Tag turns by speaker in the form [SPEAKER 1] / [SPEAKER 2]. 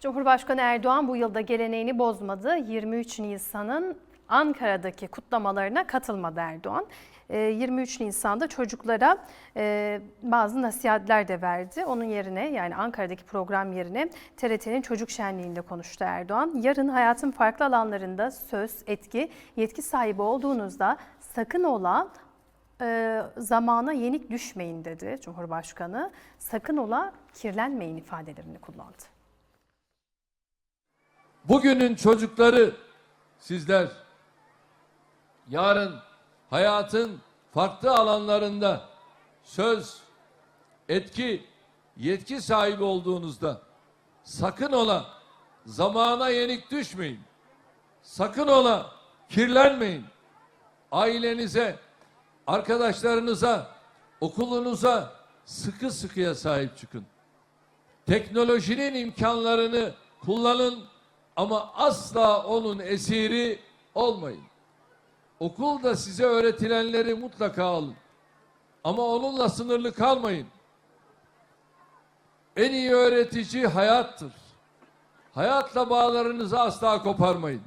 [SPEAKER 1] Cumhurbaşkanı Erdoğan bu yılda geleneğini bozmadı. 23 Nisan'ın Ankara'daki kutlamalarına katılmadı Erdoğan. Ee, 23 Nisan'da çocuklara e, bazı nasihatler de verdi. Onun yerine yani Ankara'daki program yerine TRT'nin çocuk şenliğinde konuştu Erdoğan. Yarın hayatın farklı alanlarında söz, etki, yetki sahibi olduğunuzda sakın ola e, zamana yenik düşmeyin dedi Cumhurbaşkanı. Sakın ola kirlenmeyin ifadelerini kullandı.
[SPEAKER 2] Bugünün çocukları sizler yarın hayatın farklı alanlarında söz, etki, yetki sahibi olduğunuzda sakın ola zamana yenik düşmeyin. Sakın ola kirlenmeyin. Ailenize, arkadaşlarınıza, okulunuza sıkı sıkıya sahip çıkın. Teknolojinin imkanlarını kullanın ama asla onun esiri olmayın. Okulda size öğretilenleri mutlaka alın. Ama onunla sınırlı kalmayın. En iyi öğretici hayattır. Hayatla bağlarınızı asla koparmayın.